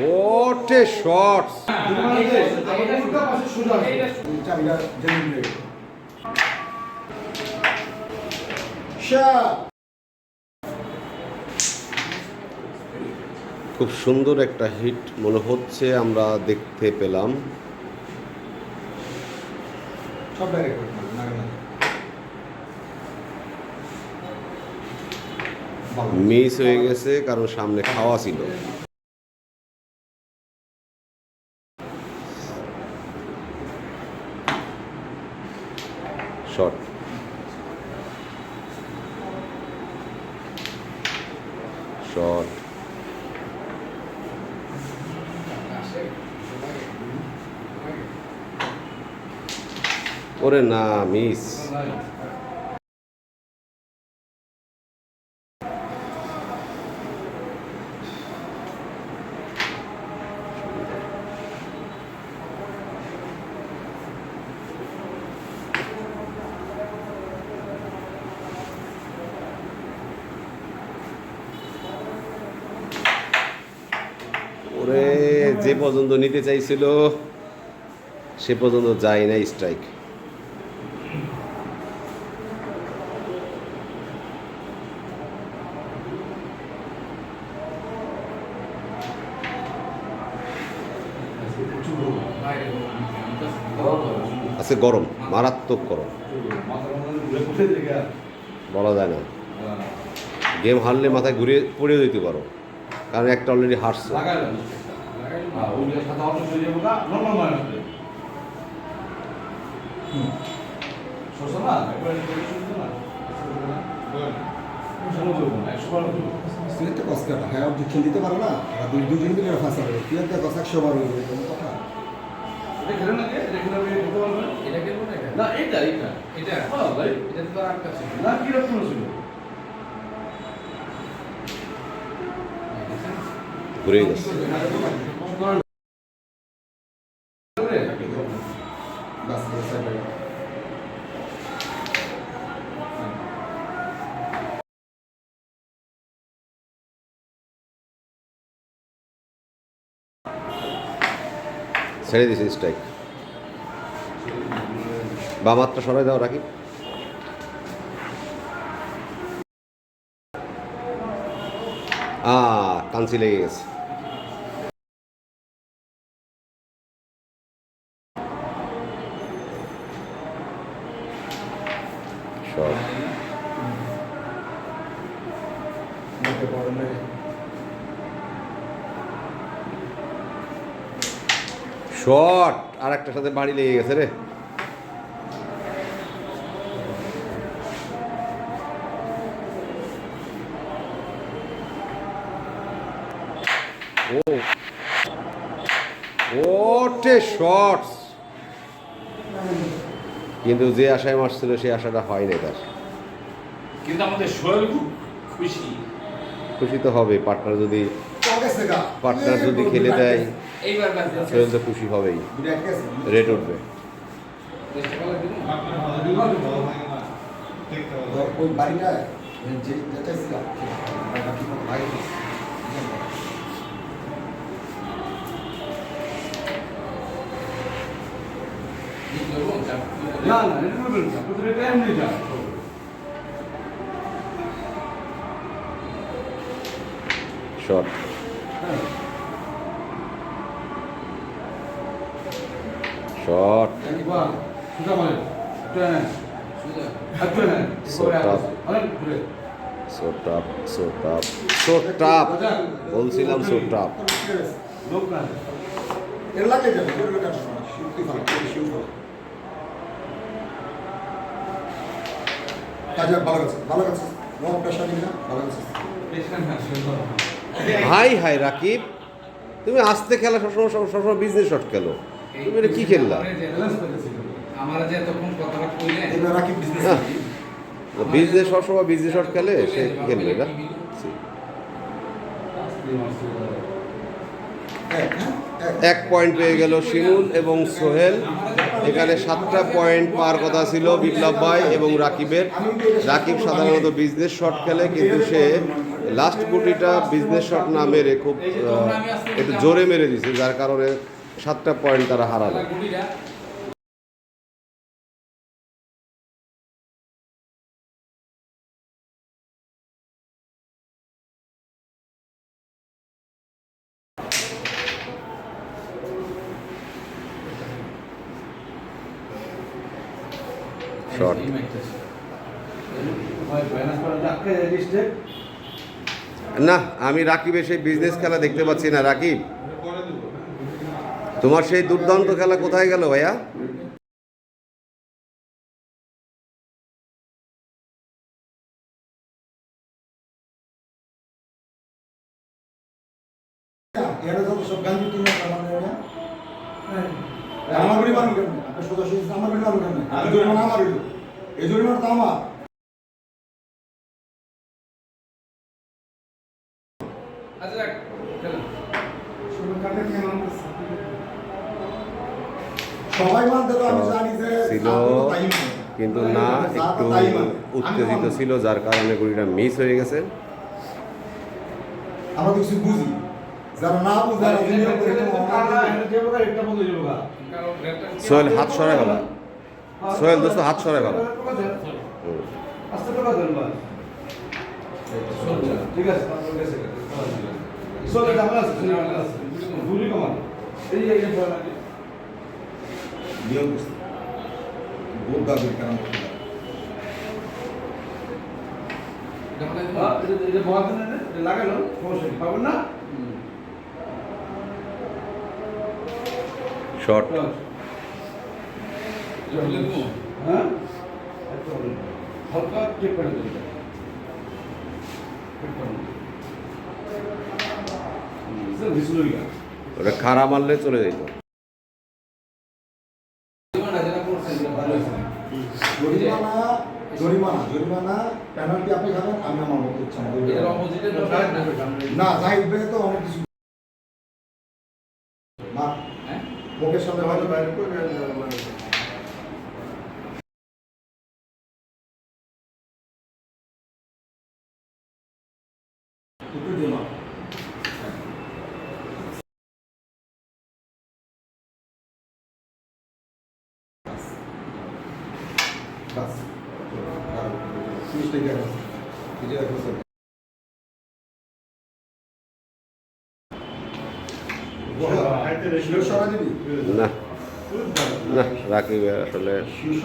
ওটে shorts খুব সুন্দর একটা হিট মনে হচ্ছে আমরা দেখতে পেলাম। সব মিস হয়ে গেছে কারণ সামনে খাওয়া ছিল। শর্ট শর্ট ওরে না মিস ওরে যে পর্যন্ত নিতে চাইছিল সে পর্যন্ত যায় না স্ট্রাইক আছে গরম মারাত্মক গরম। বলা যায় না। গেম হারলে মাথায় ঘুরে পড়ে যেতে পারো কারণ একটা অলরেডি হারছে। সিলেক্টে কস কাটা হ্যাঁ অবজেকশন দিতে পারো না। আর দুই দুজন মিলে ফাঁসা হবে সিলেক্টে কস একশো বার হয়ে যাবে কথা। এটা না এটা এটা এটা হ্যাঁ ভাই। এটা তো আর কাছে না কি রকম ছিল ঘুরে গেছে বাস ছেড়ে দিয়েছে স্ট্রাইক বা মাত্র সরাই দাও রাখি আ কাঞ্চি লেগে গেছে। একটার সাথে বাড়ি লেগে গেছে রে। ও। ওটে শর্টস। কিন্তু যে আশায় মারছিল সেই আশাটা হয় হয়নি তার। কিন্তু আমাদের সোহেল খুব খুশি। খুশি তো হবে পার্টনার যদি পার্টনার যদি খেলে দেয়। তো খুশি হবেই। রেট উঠবে। বাড়িটা যে যেটা ছিল বাকি ভাই দিন দেবো চাপ না না এটা করবেন না প্রথমে টাইম নিয়ে যান শর্ট শর্ট একবার সুতা মারে ট্রেন সুজা ট্রেন So tough. অনেক ঘুরে সো টাপ সো টাপ সো টাপ বলছিলাম সো টাপ লোক না এর লাগে যাবে এর লাগে শিউটি ফাল শিউটি ফাল কাজে ভালো আছে ভালো আছে নো প্রেশার নিনা ভালো আছে পেশেন্ট না সুন্দর হাই হাই রাকিব তুমি আস্তে খেলা সবসময় সবসময় বিজনেস শট খেলো। তুমি এটা কি খেললা? বিজনেস। বিজনেস সবসময় বিজনেস শট খেলে? সে খেলবে না? এক হ্যাঁ এক এক পয়েন্ট পেয়ে গেল শিমুল এবং সোহেল। এখানে সাতটা পয়েন্ট পাওয়ার কথা ছিল বিপ্লব ভাই এবং রাকিবের। রাকিব সাধারণত বিজনেস শট খেলে কিন্তু সে লাস্ট গুটিটা বিজনেস শট না মেরে খুব একটু জোরে মেরে দিছে যার কারণে সাতটা পয়েন্ট তারা হারালো। না আমি রাকিবের সেই বিজনেস খেলা দেখতে পাচ্ছি না। রাকিব? তোমার সেই দুর্দান্ত খেলা কোথায় গেল ভাইয়া এরা যত সব গান দিতে না আমার না আমার বাড়ি মানুষ কেন আপনি সোজা সোজা আমার বাড়ি মানুষ কেন এই জরিমানা আমার হইল এই জরিমানা তো আমার আচ্ছা দেখ খেলো। সবাই মানতে তো আমি জানি যে ছিল আপনি তো তাই মানেন। কিন্তু আমি না যা তা একটু তাই মানি। আমি উত্তেজিত মানব। ছিল যার কারণে গুলিটা মিস হয়ে গেছে। আমরা কিছু বুঝি। যারা না বুঝে যারা দুনিয়া করে তো কারণ রেডটা সোহেল হাত সরাই ফেলা সোহেল দোস্ত হাত সরাই ফেলা হুম। চলছে। ঠিক আছে গুলি এই এই যে ফোন আছে নিয়ম করছে বহুত দাবি কারণ করতে পারে। এটা মানে হ্যাঁ এটা এটা না এটা সমস্যা কি পাবেন না দেবো। হ্যাঁ। হালকা চেক করে ওটা খাড়া মারলে চলে যেত জীবনটা যেটা করছেন সেটা ভালো হয়েছে না। জরিমানা জরিমানা জরিমানা পেনাল্টি আপনি খাবেন আমি আমার মতো ইচ্ছা না। না জাহিদ ভাই তো অনেক কিছু মা হ্যাঁ? মুখের সামনে হয়তো বাইরে একটু দিও মা। বাস। আর সুইচটা দিয়ে রাখো। এই যে রাখো স্যার। শিওর সরা দিবি? না না রাকিব আসলে শিওর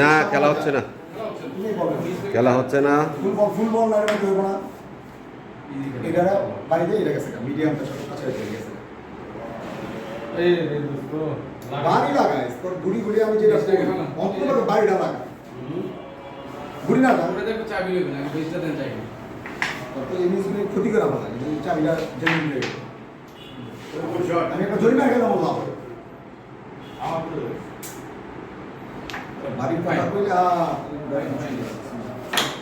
না খেলা হচ্ছে না। খেলা হচ্ছে না। তুমি বলো। খেলা হচ্ছে না হইবো না। এটা বাড়িতে এটা গেছে মিডিয়ামটা ছোট কাছে হয়ে গেছে এই দোস্ত বাড়ি লাগাইস তোর গুড়ি গুড়ি আমি যেটা। অন্তত বাড়িটা লাগা গুড়ি না লাগা ওটা চাবি লইবে না, বেশটা দেন। তোর তো এই জিনিসগুলো ক্ষতি করা ভালো চাবিটা জেনে নিলে আমি একটা জরিমানা খেলাম লাভ হবে বাড়ির কথা কইলে আ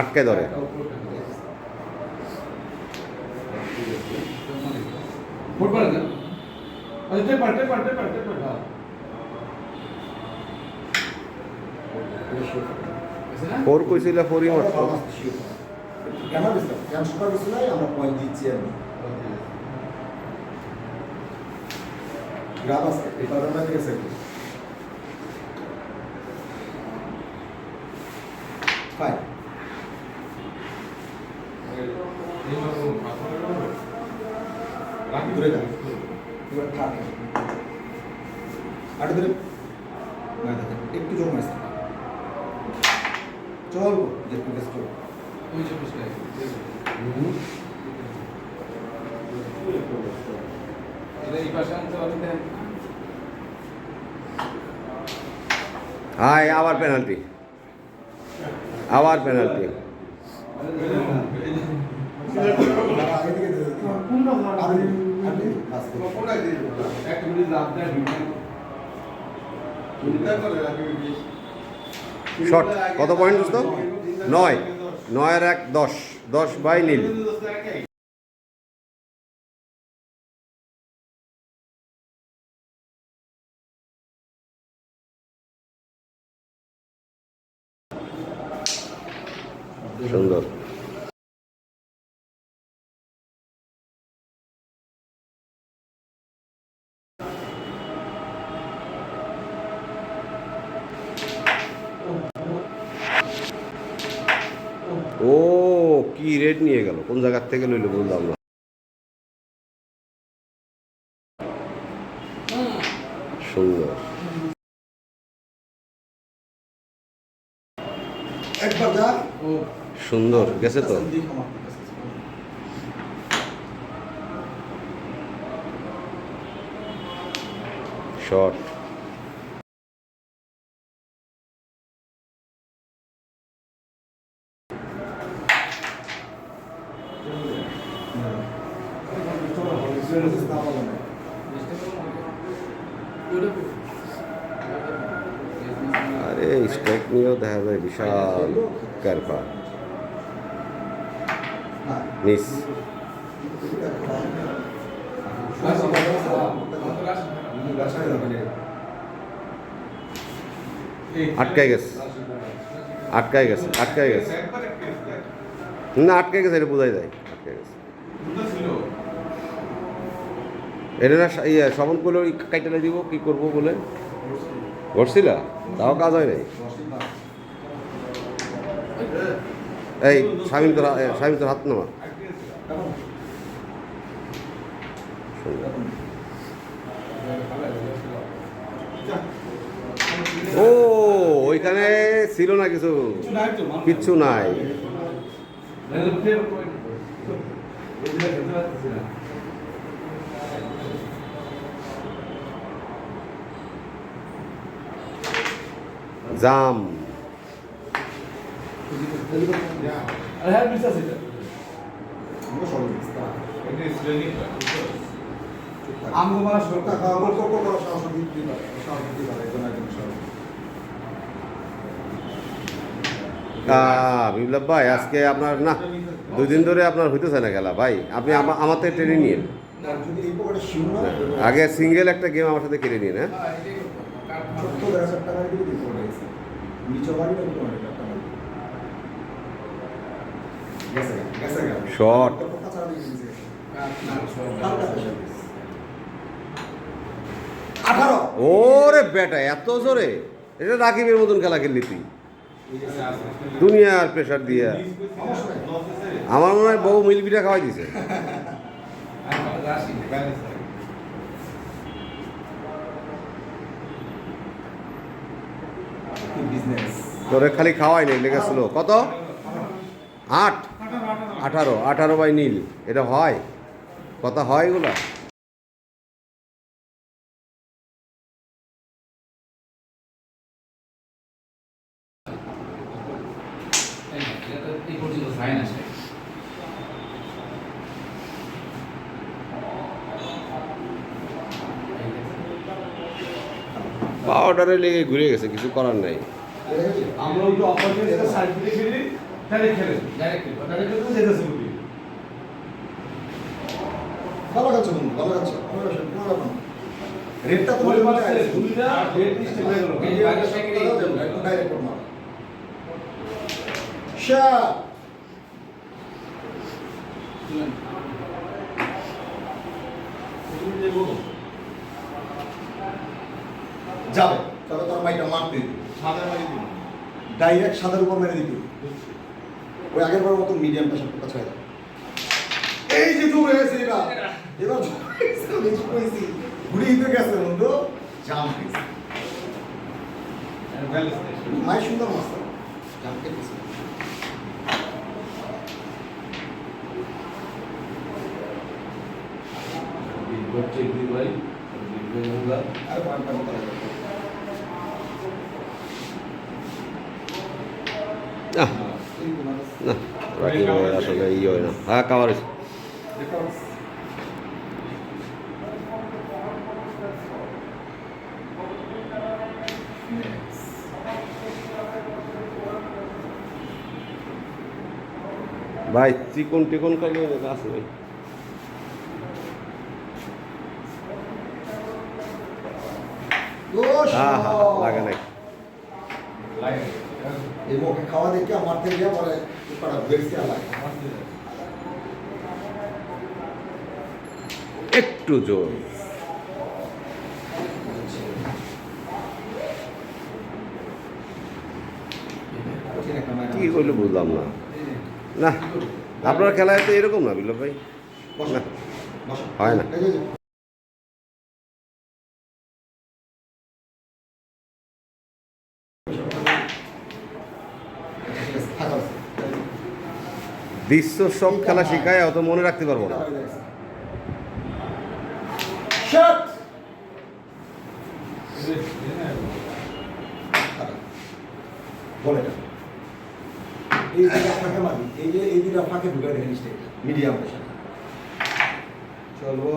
আটকে ধরে। ফোর কইছিল ফোরই মারতো কেন কেন সুপার বুঝতে আমরা পয়েন্ট দিচ্ছি আমি। গ্রাম আছে থেকে সেট ফাইন দূরে যান এবার থাক আটে ধরে না দেখেন একটু জোর মারিস চল যে প্রোগ্রেস চল ওই যে পুষ্কার এটা এই পাশে আনতে পারেন দেন হাই আবার পেনাল্টি আবার পেনাল্টি শর্ট কত পয়েন্ট দোস্ত? নয়। নয়ের এক, দশ। দশ বাই নীল কি রেট নিয়ে গেল। কোন জায়গার থেকে লইলো বললাম না সুন্দর। সুন্দর গেছে তো? শর্ট। নিয়েও দেখা যায় বিশাল কারপা মিস আটকায় গেছে আটকায় গেছে আটকায় গেছে না আটকায় গেছে এটা বোঝাই যায় আটকায় গেছে এটা না ইয়ে সমন করলে কাইটালে দিব কি করব বলে ঘটছিলা তাও কাজ হয় নাই? এই স্বামী তোর স্বামী তোর হাত নামা। ও, ওইখানে ছিল না কিছু? কিচ্ছু নাই। জাম। বিপ্লব ভাই আজকে আপনার না দুই দিন ধরে আপনার হইতেছে না খেলা ভাই? আপনি আমা- আমার থেকে ট্রেনে নিন আগে সিঙ্গেল একটা গেম আমার সাথে কেটে নিন হ্যাঁ? আঠারো। ওরে বেটা এত জোরে? এটা রাকিবের মতন খেলা খেললি তুই দুনিয়ার প্রেশার দিয়ে। আমার মনে হয় বউ মিল পিঠা খাওয়াই দিছে রাশি কি বিজনেস তোরে খালি খাওয়াই নেই লেগেছিল কত? আট? আঠারো। আঠারো বাই নীল। এটা হয়। কথা হয় এগুলা এই না, এটা তো এই পর্যন্ত সাইন আসে পাউডারে লেগে ঘুরে গেছে কিছু করার নাই। আমরা একটু অপরচুনিটি সাইড দিয়ে খেলি। তাহলে খেলে ডাইরেক্ট তাহলে কিন্তু যেতেছে বুঝি ভালো খাচ্ছ বন্ধু ভালো খাচ্ছ। কোনো ব্যাপার কোনো ব্যাপার রেটটা তো বলে দুইটা হয়ে গেল এই ডাইরেক্ট। যাবে। তবে তোর মাইটা মারতে দিবি ডাইরেক্ট সাদার উপর মেরে দিবি। ওই আগের বার মতো মিডিয়াম কুকার ছেড়ে এই যে জোর হয়েছে এবার। এবার। ঘুরিয়ে দিতে গেছে বন্ধু। জাম হয়েছে। মায়ের সুন্দর মাছ। জাম কেটেছে আর পয়েন্টটা মতো লাগবে না না রাকিব আসলে ই হয় না। হ্যাঁ কাবার ভাই চিকন টিকন খাইলে আছে ভাই হ্যাঁ হ্যাঁ লাগে নাই। খাওয়া দেখে আমার থেকে পরে একটু জোর। কি করলে বুঝলাম না। না আপনার খেলায় তো এরকম না বিল্লভ ভাই? না। হয় না। এই যে, এই যে। আচ্ছা, ঠিক আছে, থাকো। দৃশ্য সব খেলা শিখায় অত মনে রাখতে পারব না! বল এই দুটা ফাঁকে মারবি এই যে এই দুটা ফাঁকে মিডিয়াম চলবো।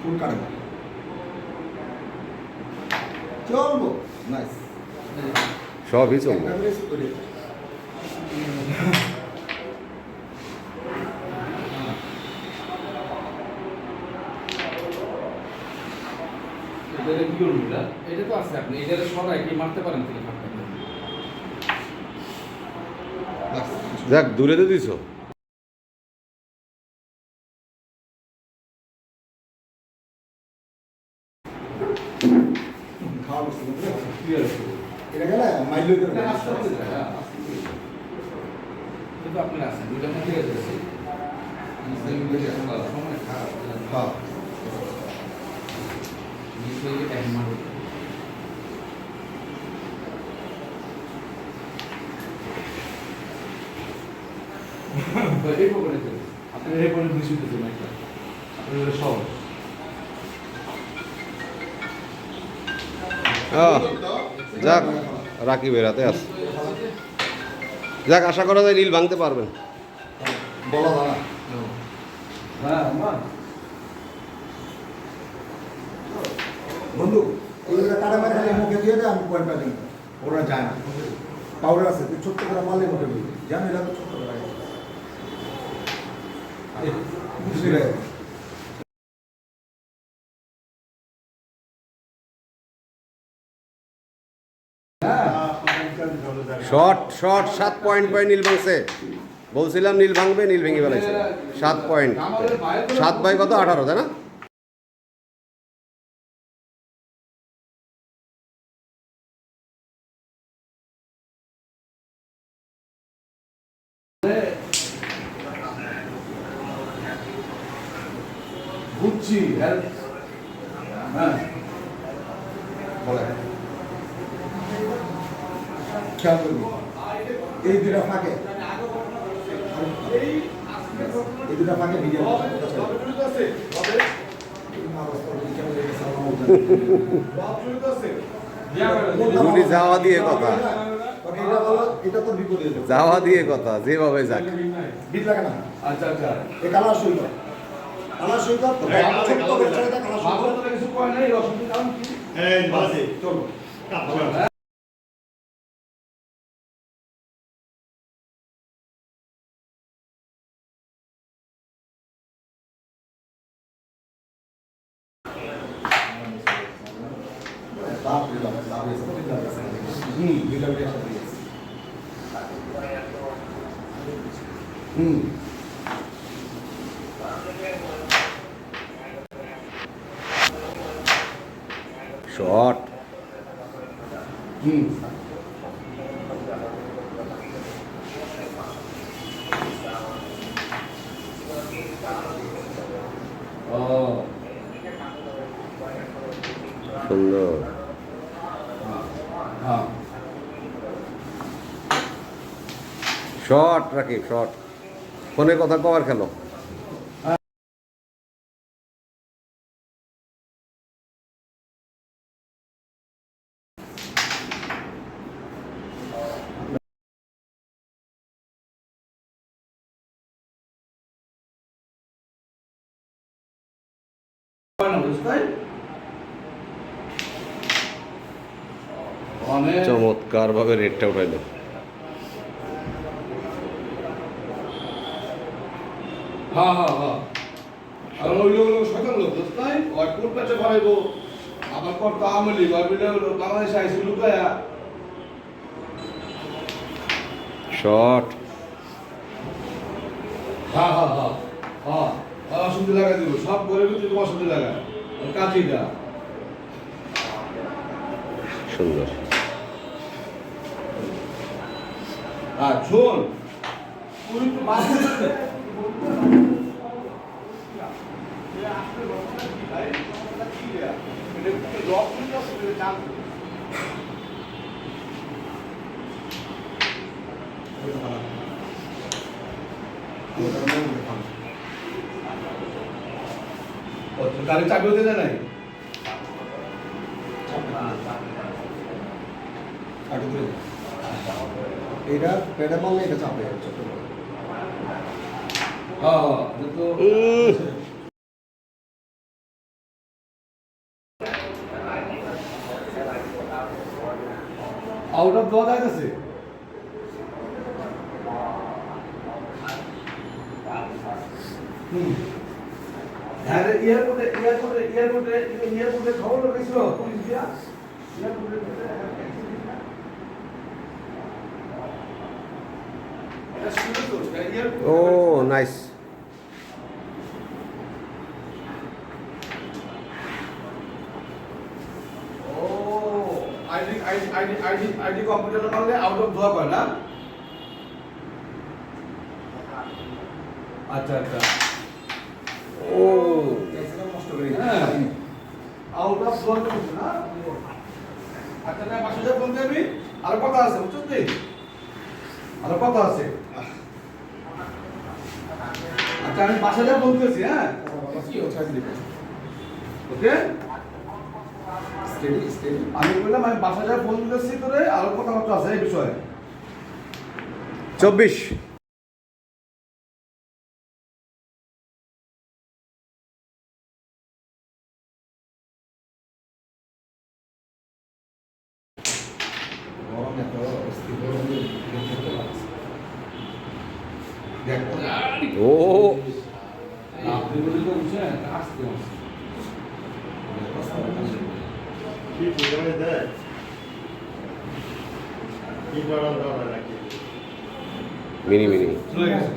ফুল কাটবো চলবো। নাইস সবই চলবে দেখ এটা? এটা তো আছে আপনি সরাই কি মারতে পারেন। যাক দূরে তো দিছো খাওয়া বস্তু বুঝলে? Clear আছে। এটা গেলে মাইল এটা আস্তে আস্তে যায়, হ্যাঁ, আস্তে আস্তে যায়। কিন্তু আপনি আছেন, দুইটা মধ্যে গেছে। মুসলিম মিলে এখন সময় খারাপ, বুঝলেন? হ্যাঁ মিস হয়ে গিয়ে time মারবে। তো এই পকেটে চলে। আপনি এই পকেটে দুই সুতো দেবেন একটা। আপনার সহজ। যাক রাকিবের হাতে আছে যাক, আশা করা যায় রিল ভাঙতে পারবেন। হ্যাঁ। বন্ধু ওরা যায় না। আছে ছোট্ট করে মারলে দিয়ে জানি তো ছোট্ট করে শর্ট শর্ট সাত পয়েন্ট পায় নীল ভাঙছে। বলছিলাম নীল ভাঙবে, নীল ভেঙে ফেলাইছে সাত পয়েন্ট। সাত বাই কত? আঠারো, তাই না বুঝছি হ্যাঁ হ্যাঁ বলে খেয়াল করবি এই দুটা ফাঁকে এই দুটা ফাঁকে ভিডিও গুলি যাওয়া দিয়ে কথা। এটা বলো এটা তো বিপরীত যাওয়া দিয়ে কথা যেভাবে যাক। বিট লাগে না আচ্ছা আচ্ছা কালার সই কর কালার সই কর তো ছোট্ট করে ছেড়ে দে কালার সই কর বাবা তো কিছু কয় নাই অসুবিধা কারণ কি চলো বাপ রে বাপ, বাপ রে, বাপ রে। হুম দুইটা মিডিয়াম সাথে দিয়েছি হুম ও সুন্দর। শর্ট রাখি শর্ট ফোনে কথা কবার খেলো। চমৎকার ভাবে রেটটা উঠাইলো হ্যাঁ হ্যাঁ হ্যাঁ আর ওই লোক লোক সকাল লোক বুঝতে ওই কোন পেটে বাড়াইবো আবার কত আমলি ওই বিলে বাংলাদেশে আইসি লুকায়া। শর্ট হ্যাঁ হ্যাঁ হ্যাঁ হ্যাঁ অসুবিধা লাগা দিব সব করে কিন্তু তুমি অসুবিধা লাগা কাঠিটা সুন্দর। আর শোন তুই একটু গাড়ি চাবি হতে দেয় নাই। এটা মারলে এটা চাপে ছোট হ্যাঁ তো আউট অফ যাইতেছে এটা nice. ID ID ID ID computer মারলে আউট অফ ধোয়া পায় না আচ্ছা আচ্ছা ও ক্যাসিনো নষ্ট করে হ্যাঁ আউট অফ ধোয়া করছে না আচ্ছা না পাশে যা ফোন দেবি আর কথা আছে বুঝছিস তুই আর কথা আছে আচ্ছা আমি বাসা যা ফোন করেছি হ্যাঁ ওকে স্টেডি স্টেডি আমি বললাম আমি বাসা যা ফোন করেছি তোরে আর আছে এই বিষয়ে। চব্বিশ গরম এত অস্থির গরমে খেতে পারছি দেখ ও আপনি বলে তো বুঝছেন আসতে কি প্রোগ্রামে দেয় কি প্রোগ্রাম দেওয়া হয় নাকি মিনি মিনি চলে গেছে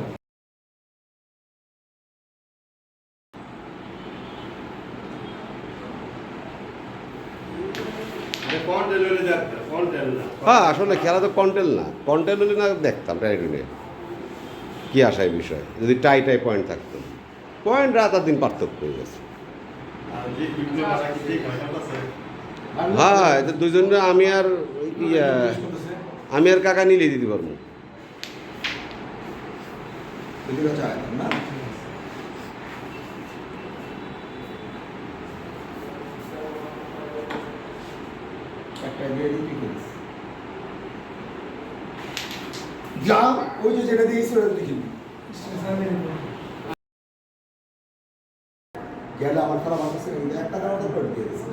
কন্টেল হলে দেখতে হ্যাঁ আসলে খেলা তো কন্টেল না। কন্টেল হলে না দেখতাম টাইটুনে কী আশায় বিষয়? যদি টাই টাই পয়েন্ট থাকতো। পয়েন্ট রাত আর দিন পার্থক্য হয়ে গেছে। হয় দুজনে আমি আর আমি আর কাকা নিলে দিতে পারব। একটা দিয়ে দিবি কিস যা, ওই যে যেটা দিয়েছি, ওটা লিখি গেলে আমার খারাপ আছে একটা কারণে করে দিয়েছি।